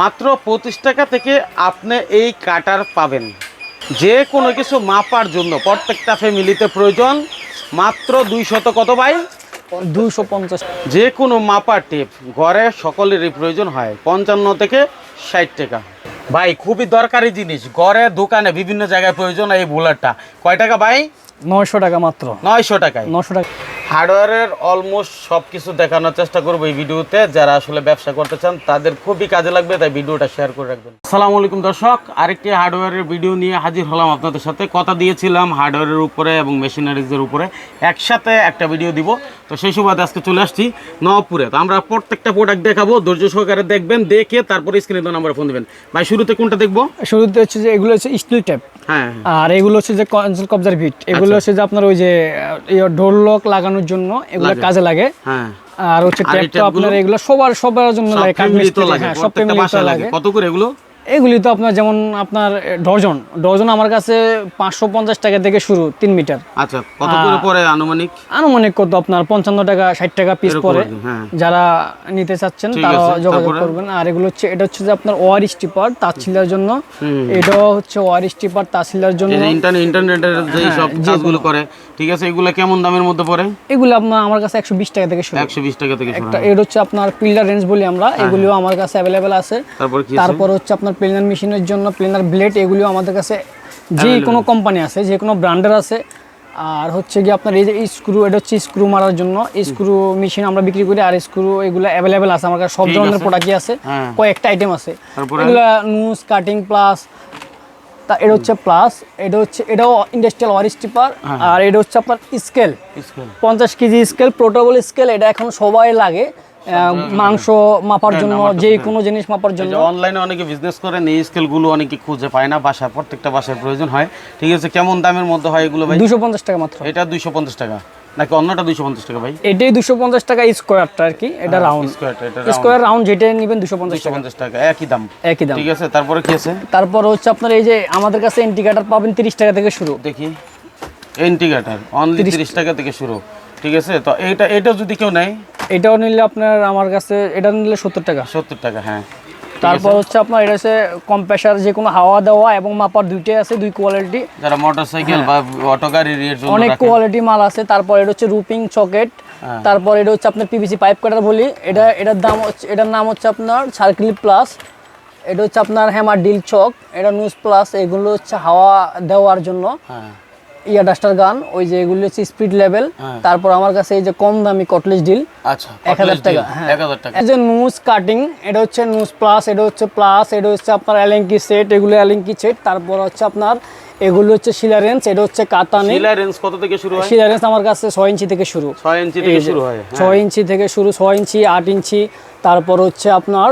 মাত্র পঁচিশ টাকা থেকে আপনি এই কাটার পাবেন। যে কোনো কিছু মাপার জন্য প্রত্যেকটা ফ্যামিলিতে প্রয়োজন। মাত্র দুই শত কত ভাই? দুইশো পঞ্চাশ। যে কোনো মাপার টেপ ঘরে সকলেরই প্রয়োজন হয়। পঞ্চান্ন থেকে ষাট টাকা। ভাই খুবই দরকারি জিনিস। ঘরে দোকানে বিভিন্ন জায়গায় প্রয়োজন এই বুলারটা। কয় টাকা ভাই? নয়শো টাকা মাত্র। নয়শো টাকায়। নশো টাকা। হার্ডওয়্যারের অলমোস্ট সব কিছু দেখানোর চেষ্টা করব এই ভিডিওতে। যারা আসলে ব্যবসা করতে চান তাদের খুবই কাজে লাগবে তাই ভিডিওটা শেয়ার করে রাখবেন। আসসালামু আলাইকুম দর্শক আরেকটি হার্ডওয়্যারের ভিডিও নিয়ে হাজির হলাম আপনাদের সাথে। কথা দিয়েছিলাম হার্ডওয়্যারের উপরে এবং মেশিনারিজের উপরে। একসাথে একটা ভিডিও দিব। তো সেই সুবাদে আজকে চলে আসছি নবপুরে তো আমরা প্রত্যেকটা প্রোডাক্ট দেখাবো ধৈর্য সহকারে দেখবেন দেখে তারপরে স্ক্রিনে তো নাম্বার ফোন দেবেন। ভাই শুরুতে কোনটা দেখব? শুরুতে হচ্ছে যে এগুলো হচ্ছে স্টিল ট্যাপ হ্যাঁ আর এগুলো হচ্ছে যে কনসোল কবজার বিট এগুলো হচ্ছে যে আপনার ওই যে ডোর লক লাগানোর জন্য এগুলো কাজে লাগে। হ্যাঁ। আর হচ্ছে ট্যাপটা আপনার? এগুলো সবার সবার জন্য লাগে কাঠ মিস্ত্রি, লাগে হ্যাঁ, সব ফ্যামিলি লাগে। কত করে এগুলো? এগুলি তো আপনার যেমন আপনার ডজন। ডজন আমার কাছে পাঁচশো পঞ্চাশ টাকা থেকে শুরু তিন মিটার। আচ্ছা কত করে পরে আনুমানিক? আনুমানিক কত আপনার পঞ্চান্ন টাকা ষাট টাকা পিস পরে হ্যাঁ। যারা নিতে চাচ্ছেন তারা যোগাযোগ? করবেন। আর এগুলো হচ্ছে এটা হচ্ছে যে আপনার ওয়ার স্টিপার তাচ্ছিলার জন্য। এটাও হচ্ছে ওয়ার স্টিপার তাচ্ছিলার জন্য। ইন্টারনেট ইন্টারনেটের যে হ্যাঁ, সব কাজগুলো করে ঠিক আছে এগুলো কেমন দামের মধ্যে পড়ে? এগুলো আপনার আমার কাছে একশো বিশ টাকা থেকে শুরু। একশো বিশ টাকা থেকে একটা এটা হচ্ছে আপনার পিলার রেঞ্জ বলি আমরা এগুলিও আমার কাছে অ্যাভেলেবেল আছে? তারপর হচ্ছে আপনার প্লেনার মেশিনের জন্য প্লেনার ব্লেড এগুলিও আমাদের কাছে যে কোনো কোম্পানি আছে যে কোনো ব্র্যান্ডের আছে। আর হচ্ছে কি আপনার এই যে স্ক্রু এটা হচ্ছে স্ক্রু মারার জন্য। স্ক্রু মেশিন আমরা বিক্রি করি আর স্ক্রু এগুলো অ্যাভেলেবেল আছে আমার কাছে। সব ধরনের প্রোডাক্টই আছে। হ্যাঁ। কয়েকটা আইটেম আছে? এগুলো নুজ কাটিং প্লাস তা এটা হচ্ছে প্লাস এটা হচ্ছে এটাও ইন্ডাস্ট্রিয়াল ওয়ার স্টিপার। আর এটা হচ্ছে আপনার স্কেল পঞ্চাশ কেজি স্কেল পোর্টেবল স্কেল এটা এখন সবাই লাগে। মাংস মাপার হ্যাঁ, জন্য যে কোনো জিনিস মাপার জন্য। অনলাইনে অনেকে বিজনেস করেন এই স্কেলগুলো অনেকে খুঁজে পায় না বাসা প্রত্যেকটা বাসার প্রয়োজন হয়। ঠিক আছে কেমন দামের মধ্যে হয় এগুলো ভাই? দুশো পঞ্চাশ টাকা মাত্র। এটা দুইশো পঞ্চাশ টাকা। নাকি অন্যটা দুইশো পঞ্চাশ টাকা ভাই? এটাই দুশো পঞ্চাশ টাকা স্কোয়ারটা আর কি এটা রাউন্ড স্কোয়ার এটা স্কোয়ার রাউন্ড যেটা নেবেন দুশো পঞ্চাশ পঞ্চাশ টাকা একই দাম। একই দাম। ঠিক আছে তারপরে কি আছে? তারপর হচ্ছে আপনার এই যে আমাদের কাছে ইন্ডিকেটার পাবেন তিরিশ টাকা থেকে শুরু। দেখি। ইন্টিগ্রেটার অনলি তিরিশ টাকা থেকে শুরু। ঠিক আছে তো এইটা এটা যদি কেউ নেয় এটাও নিলে আপনার আমার কাছে এটা নিলে সত্তর টাকা। সত্তর টাকা হ্যাঁ। তারপর হচ্ছে আপনার এটা হচ্ছে কম কম্প্রেসার যে কোনো হাওয়া দেওয়া এবং মাপার দুইটাই আছে দুই কোয়ালিটি যারা মোটর সাইকেল বা অটো গাড়ির অনেক। কোয়ালিটি মাল আছে তারপর এটা হচ্ছে রুপিং চকেট হ্যাঁ। তারপর এটা হচ্ছে আপনার পিভিসি পাইপ কাটার বলি এটা এটার দাম হচ্ছে এটার নাম হচ্ছে আপনার সার্কেল প্লাস এটা হচ্ছে আপনার হ্যামার ডিল চক এটা নিউজ প্লাস এগুলো হচ্ছে হাওয়া দেওয়ার জন্য। হ্যাঁ ইয়ার ডাস্টার গান ওই যে এগুলো হচ্ছে স্পিড লেভেল হ্যাঁ। তারপর আমার কাছে এই যে কম দামি কটলেস ডিল আচ্ছা এক হাজার টাকা হ্যাঁ। এক হাজার টাকা। এই যে নুজ কাটিং এটা হচ্ছে নুজ প্লাস এটা হচ্ছে প্লাস এটা হচ্ছে আপনার অ্যালেঙ্কি সেট এগুলো অ্যালেঙ্কি সেট তারপর হচ্ছে আপনার এগুলো হচ্ছে শিলারেন্স এটা হচ্ছে কাতানি। শিলা রেঞ্জ কত থেকে শুরু হয়? শিলারেন্স আমার কাছে ছয় ইঞ্চি থেকে শুরু। ছয় ইঞ্চি থেকে শুরু হয় হ্যাঁ। ছয় ইঞ্চি থেকে শুরু ছয় ইঞ্চি আট ইঞ্চি। তারপর হচ্ছে আপনার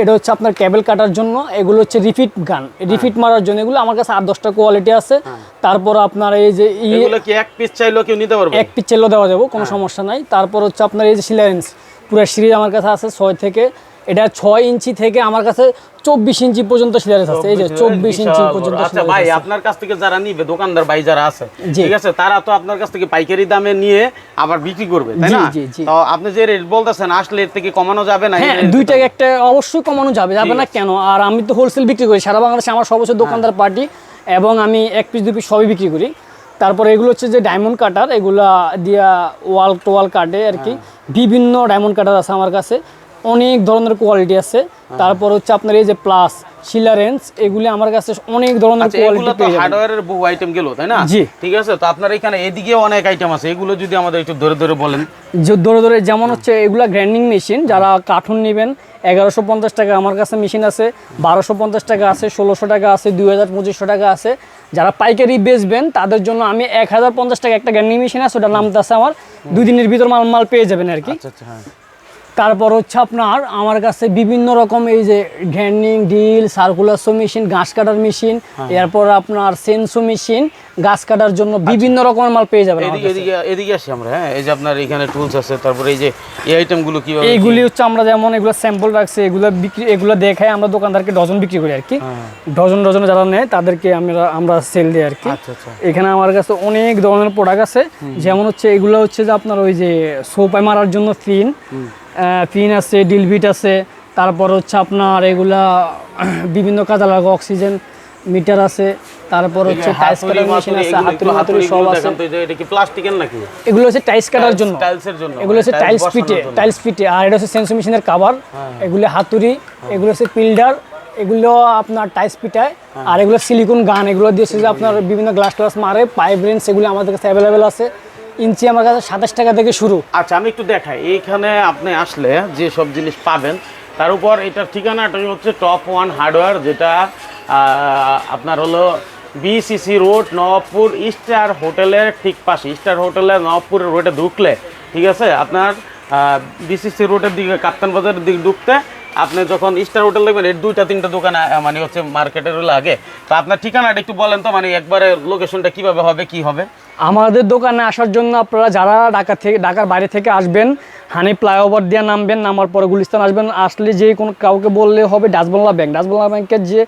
এটা হচ্ছে আপনার ক্যাবেল কাটার জন্য এগুলো হচ্ছে রিফিট গান। রিফিট মারার জন্য এগুলো আমার কাছে আট দশটা কোয়ালিটি আছে। তারপর আপনার এই যে এগুলো কি এক পিস চাইলেও কেউ নিতে পারবে? এক পিস চাইলেও দেওয়া যাবে কোনো সমস্যা নাই। তারপর হচ্ছে আপনার এই যে সিলারেন্স পুরো সিরিজ আমার কাছে আছে ছয় থেকে এটা ছয় ইঞ্চি থেকে আমার কাছে চব্বিশ ইঞ্চি পর্যন্ত সিলারেন্স আছে। এই যে চব্বিশ ইঞ্চি পর্যন্ত। আচ্ছা ভাই আপনার কাছ থেকে যারা নিবে দোকানদার ভাই যারা আছে ঠিক আছে তারা তো আপনার কাছ থেকে পাইকারি দামে নিয়ে আবার বিক্রি করবে তাই না। তো আপনি যে রেট বলতেছেন আসলে এর থেকে কমানো যাবে না? হ্যাঁ দুই টাকা একটা অবশ্যই কমানো যাবে। যাবে না কেন? আর আমি তো হোলসেল বিক্রি করি। সারা বাংলাদেশে আমার সর্বোচ্চ দোকানদার পার্টি এবং আমি এক পিস দুই পিস সবই বিক্রি করি। তারপর এগুলো হচ্ছে যে ডায়মন্ড কাটার এগুলা দিয়া ওয়াল টু ওয়াল কাটে আর কি বিভিন্ন ডায়মন্ড কাটার আছে আমার কাছে। অনেক ধরনের কোয়ালিটি আছে। তারপর হচ্ছে আপনার এই যে প্লাস শিলারেন্স এগুলি আমার কাছে অনেক ধরনের আচ্ছা, এগুলো কোয়ালিটি তো পেয়ে যাবেন। হার্ডওয়্যারের বহু আইটেম গেল তাই না? জি। ঠিক আছে তো আপনার এখানে এদিকেও অনেক আইটেম আছে। এগুলো যদি আমাদের একটু ধরে ধরে বলেন। যে ধরে ধরে যেমন হচ্ছে এগুলা গ্রাইন্ডিং মেশিন যারা কার্টুন নেবেন এগারোশো পঞ্চাশ টাকা আমার কাছে মেশিন আছে বারোশো পঞ্চাশ টাকা আছে ষোলোশো টাকা আছে দুই হাজার পঁচিশশো টাকা আছে। যারা পাইকারি বেচবেন তাদের জন্য আমি এক হাজার পঞ্চাশ টাকা একটা গ্রাইন্ডিং মেশিন আছে ওটার নামটা আছে আমার। দুই দিনের ভিতর মাল মাল পেয়ে যাবেন আর কি। আচ্ছা আচ্ছা হ্যাঁ। তারপর হচ্ছে আপনার আমার কাছে বিভিন্ন রকম এই যে গ্র্যান্ডিং ডিল সার্কুলাসো মেশিন ঘাস কাটার মেশিন এরপর আপনার সেন্সো মেশিন গাছ কাটার জন্য বিভিন্ন রকমের মাল পেয়ে যাবেন এদিকে এদিকে এদিকে আসি আমরা হ্যাঁ? এই যে আপনার এখানে টুলস আছে তারপরে এই যে এই আইটেমগুলো কীভাবে এইগুলি হচ্ছে আমরা যেমন এগুলো স্যাম্পল রাখছি এগুলো বিক্রি এগুলো দেখাই আমরা দোকানদারকে ডজন বিক্রি করি আর কি হ্যাঁ। ডজন ডজন যারা নেয় তাদেরকে আমরা আমরা সেল দিই আর কি আচ্ছা আচ্ছা। এখানে আমার কাছে অনেক ধরনের প্রোডাক্ট আছে। যেমন হচ্ছে এগুলো হচ্ছে যে আপনার ওই যে সোপায় মারার জন্য ফিন ফিন আছে ডিলবিট আছে তারপর হচ্ছে আপনার এগুলা বিভিন্ন কাজে লাগে অক্সিজেন মিটার আছে তারপর হচ্ছে টাইস কাটার মেশিন আছে হাতুড়ি হাতুড়ি সব আছে। এটা কি প্লাস্টিকের নাকি? এগুলো হচ্ছে টাইস কাটার জন্য। টাইলসের জন্য। এগুলো হচ্ছে মানে টাইলস পিটে টাইলস পিটে। আর এটা হচ্ছে সেন্সর মেশিনের কাভার এগুলো হাতুড়ি এগুলো হচ্ছে পিল্ডার এগুলো আপনার টাইলস পিটায় আর এগুলো সিলিকন গান এগুলো দিয়েছে যে আপনার বিভিন্ন গ্লাস টাস মারে পাইপ রেঞ্জ এগুলো আমাদের কাছে অ্যাভেলেবেল আছে। ইঞ্চি আমার কাছে সাতাশ টাকা থেকে শুরু। আচ্ছা আমি একটু দেখাই। এইখানে আপনি আসলে যে সব জিনিস পাবেন, তার উপর এটার ঠিকানাটা হচ্ছে টপ ওয়ান হার্ডওয়্যার যেটা আপনার হলো বিসিসি রোড নবাবপুর স্টার হোটেলের ঠিক পাশে। স্টার হোটেলের নবাবপুরের রোডে ঢুকলে, ঠিক আছে? আপনার বিসিসি রোডের দিকে কাপ্তান বাজারের দিকে ঢুকতে আপনি যখন স্টার হোটেল দেখবেন এর দুইটা, তিনটা দোকান মানে হচ্ছে মার্কেটের লাগে। তো আপনার ঠিকানাটা একটু বলেন তো মানে একবারে লোকেশনটা কীভাবে হবে, কি হবে? আমাদের দোকানে আসার জন্য আপনারা যারা ঢাকা থেকে, ঢাকার বাইরে থেকে আসবেন, হানি ফ্লাইওভার দিয়ে নামবেন, নামার পরে গুলিস্তান আসবেন, আসলে যে কোনো কাউকে বললে হবে ডাসবাংলা ব্যাংক। ডাসবাংলা ব্যাংকের যে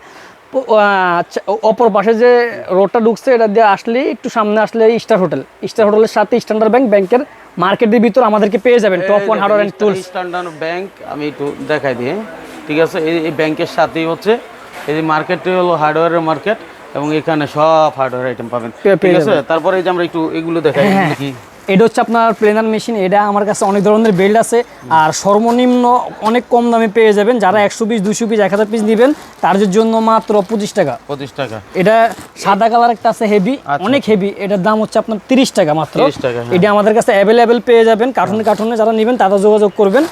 চা- অপর পাশে যে রোডটা ঢুকছে, এটা দিয়ে আসলে একটু সামনে আসলে স্টার হোটেল স্টার হোটেলের সাথে স্ট্যান্ডার্ড ব্যাংক ব্যাংকের মার্কেটের ভিতর আমাদেরকে পেয়ে যাবেন top one hardware and tools standard bank আমি একটু দেখাই দিই ঠিক আছে? এই এই ব্যাংকের সাথেই হচ্ছে। এই যে মার্কেটটি হলো হার্ডওয়্যারের মার্কেট এবং এখানে সব হার্ডওয়্যার আইটেম পাবেন। ঠিক আছে? তারপরে যে আমরা একটু এগুলো দেখাই হ্যাঁ। কি? এটা হচ্ছে আপনার প্লেনার মেশিন এটা আমার কাছে অনেক ধরনের বেল্ট আছে। আর সর্বনিম্ন অনেক কম দামে পেয়ে যাবেন যারা একশো পিস দুশো পিস এক হাজার পিস নেবেন তাদের জন্য মাত্র পঁচিশ টাকা। পঁচিশ টাকা। এটা সাদা কালার একটা আছে হেভি অনেক হেভি এটার দাম হচ্ছে আপনার তিরিশ টাকা মাত্র। 30 টাকা, হ্যাঁ। এটা আমাদের কাছে অ্যাভেলেবেল পেয়ে যাবেন কার্টুনে কার্টুনে যারা নেবেন তারা যোগাযোগ করবেন।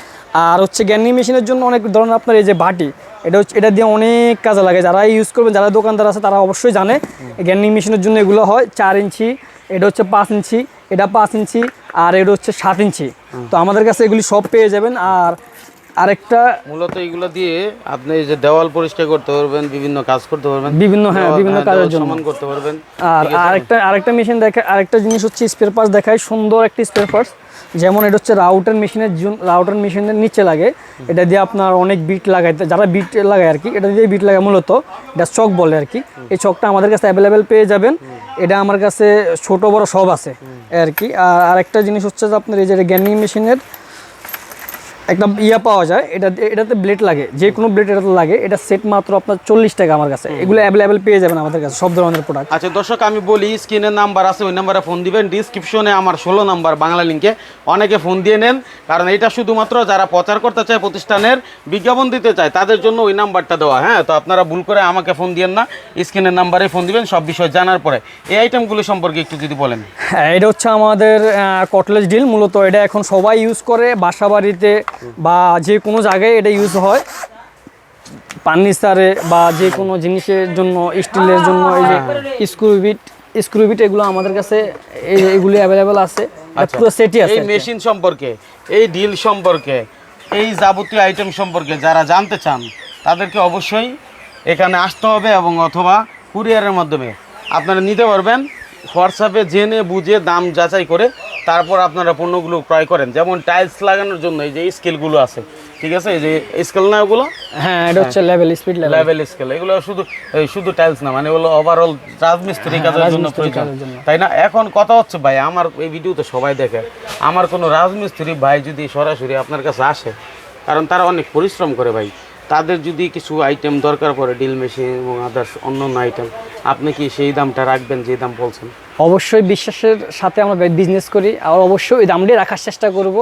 আর হচ্ছে গ্যান্নি মেশিনের জন্য অনেক ধরনের আপনার এই যে বাটি এটা হচ্ছে এটা দিয়ে অনেক কাজে লাগে। যারা ইউজ করবেন যারা দোকানদার আছে তারা অবশ্যই জানে। গ্যান্নি মেশিনের জন্য এগুলো হয় চার ইঞ্চি এটা হচ্ছে পাঁচ ইঞ্চি। এটা পাঁচ ইঞ্চি আর এটা হচ্ছে সাত ইঞ্চি। তো আমাদের কাছে এগুলি সব পেয়ে যাবেন। আর আরেকটা মূলত এগুলো দিয়ে আপনি যে দেওয়াল পরিষ্কার করতে পারবেন বিভিন্ন কাজ করতে পারবেন। বিভিন্ন হ্যাঁ বিভিন্ন হ্যাঁ, কাজের জন্য। সমান করতে পারবেন। আর আরেকটা আরেকটা মেশিন দেখে আরেকটা জিনিস হচ্ছে স্পেয়ার পার্টস দেখায় সুন্দর একটা স্পেয়ার পার্টস যেমন এটা হচ্ছে রাউটার মেশিনের রাউটার মেশিনের নিচে লাগে। এটা দিয়ে আপনার অনেক বিট লাগায় যারা বিট লাগায় আর কি এটা দিয়ে বিট লাগায় মূলত। এটা চক বলে আর কি। এই চকটা আমাদের কাছে অ্যাভেলেবেল পেয়ে যাবেন। এটা আমার কাছে ছোট বড় সব আছে আর কি। আর আরেকটা জিনিস হচ্ছে যে আপনার এই যে গ্যানিং মেশিনের একটা ইয়া পাওয়া যায়। এটা এটাতে ব্লেড লাগে। যে কোনো ব্লেড এটাতে লাগে। এটা সেট মাত্র আপনার চল্লিশ টাকা আমার কাছে। এগুলো অ্যাভেলেবেল পেয়ে যাবেন আমাদের কাছে সব ধরনের প্রোডাক্ট আচ্ছা দর্শক আমি বলি স্ক্রিনের নাম্বার আছে ওই নাম্বারে ফোন দিবেন। ডিসক্রিপশনে আমার ষোলো নাম্বার বাংলা লিঙ্কে অনেকে ফোন দিয়ে নেন কারণ এটা শুধুমাত্র যারা প্রচার করতে চায় প্রতিষ্ঠানের বিজ্ঞাপন দিতে চায় তাদের জন্য ওই নাম্বারটা দেওয়া। হ্যাঁ তো আপনারা ভুল করে আমাকে ফোন দিয়েন না। স্ক্রিনের নাম্বারে ফোন দিবেন সব বিষয় জানার পরে। এই আইটেমগুলো সম্পর্কে একটু যদি বলেন। হ্যাঁ এটা হচ্ছে আমাদের কটলেজ ডিল মূলত এটা এখন সবাই ইউজ করে। বাসা বাড়িতে বা যে কোনো জায়গায় এটা ইউজ হয়। ফার্নিচারে বা যে কোনো জিনিসের জন্য স্টিলের জন্য এই যে স্ক্রুবিট স্ক্রুবিট এগুলো আমাদের কাছে এই- এগুলি অ্যাভেলেবেল আছে। পুরো সেটই আছে এই মেশিন সম্পর্কে এই ডিল সম্পর্কে এই যাবতীয় আইটেম সম্পর্কে যারা জানতে চান তাদেরকে অবশ্যই এখানে আসতে হবে এবং অথবা কুরিয়ারের মাধ্যমে আপনারা নিতে পারবেন। হোয়াটসঅ্যাপে জেনে বুঝে দাম যাচাই করে তারপর আপনারা পণ্যগুলো ক্রয় করেন। যেমন টাইলস লাগানোর জন্য এই যে স্কেলগুলো আছে ঠিক আছে? এই যে স্কেল না ওগুলো? হ্যাঁ এটা হচ্ছে level speed level level scale এগুলো শুধু শুধু টাইলস না মানে হলো ওভারঅল রাজমিস্ত্রি কাজের জন্য প্রয়োজন। তাই না? এখন কথা হচ্ছে ভাই আমার এই ভিডিও তো সবাই দেখে আমার কোনো রাজমিস্ত্রি ভাই যদি সরাসরি আপনার কাছে আসে কারণ তারা অনেক পরিশ্রম করে ভাই তাদের যদি কিছু আইটেম দরকার পড়ে ডিল মেশিন এবং আদার্স অন্য অন্য আইটেম আপনি কি সেই দামটা রাখবেন যে দাম বলছেন? অবশ্যই বিশ্বাসের সাথে আমরা বিজনেস করি আর অবশ্যই ওই দামটি রাখার চেষ্টা করব।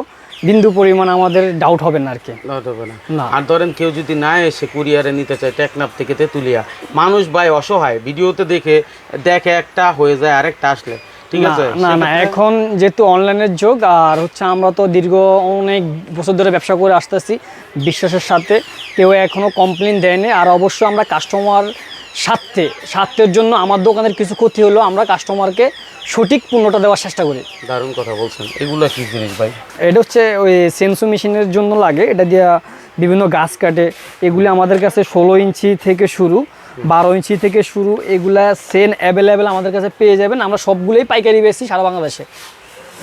বিন্দু পরিমাণ আমাদের ডাউট হবে না আর কি। দেওয়া যাবে না। না। আর ধরেন কেউ যদি না এসে কুরিয়ারে নিতে চায় টেকনাফ থেকে তেতুলিয়া মানুষ ভাই অসহায় ভিডিওতে দেখে দেখে একটা হয়ে যায় আরেকটা আসলে। ঠিক আছে? না না এখন যেহেতু অনলাইনের যুগ আর হচ্ছে আমরা তো দীর্ঘ অনেক বছর ধরে ব্যবসা করে আসতেছি বিশ্বাসের সাথে। কেউ এখনও কমপ্লেন দেয়নি। আর অবশ্যই আমরা কাস্টমার স্বার্থে স্বার্থের জন্য আমার দোকানের কিছু ক্ষতি হলো আমরা কাস্টমারকে সঠিক পণ্যটা দেওয়ার চেষ্টা করি। দারুণ কথা বলছেন। এগুলো কি জিনিস ভাই? এটা হচ্ছে ওই সেন্সু মেশিনের জন্য লাগে। এটা দিয়ে বিভিন্ন গাছ কাটে। এগুলি আমাদের কাছে ষোলো ইঞ্চি থেকে শুরু। বারো ইঞ্চি থেকে শুরু এগুলা সেন অ্যাভেলেবেল আমাদের কাছে পেয়ে যাবেন। আমরা সবগুলোই পাইকারি বেশি সারা বাংলাদেশে।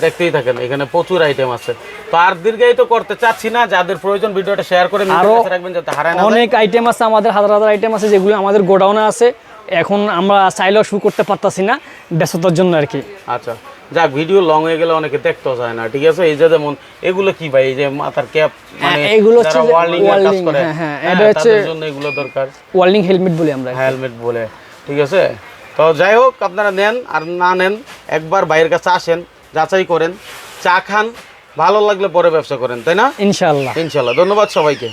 দেখতেই থাকেন এখানে প্রচুর আইটেম আছে। তো আর দীর্ঘায়িত করতে চাচ্ছি না যাদের প্রয়োজন ভিডিওটা শেয়ার করে আরও রাখবেন যাতে হারায় না অনেক আইটেম আছে আমাদের হাজার হাজার আইটেম আছে যেগুলো আমাদের গোডাউনে আছে। এখন আমরা চাইলেও শুরু করতে পারতাছি না ব্যস্ততার জন্য আর কি। আচ্ছা। যাক ভিডিও লং হয়ে গেলে অনেকে দেখতেও চায় না ঠিক আছে? এই যে যেমন এগুলো কি ভাই? এই যে মাথার ক্যাপ মানে এগুলো হচ্ছে এর কাজ করে হ্যাঁ, হ্যাঁ, হ্যাঁ, এটা হচ্ছে- জন্য এগুলো দরকার। ওয়ার্ল্ডিং হেলমেট বলি আমরা হেলমেট বলে ঠিক আছে? তো যাই হোক আপনারা নেন আর না নেন একবার বাইরের কাছে আসেন যাচাই করেন চা খান ভালো লাগলে পরে ব্যবসা করেন তাই না? ইনশাল্লাহ ইনশাল্লাহ ধন্যবাদ সবাইকে।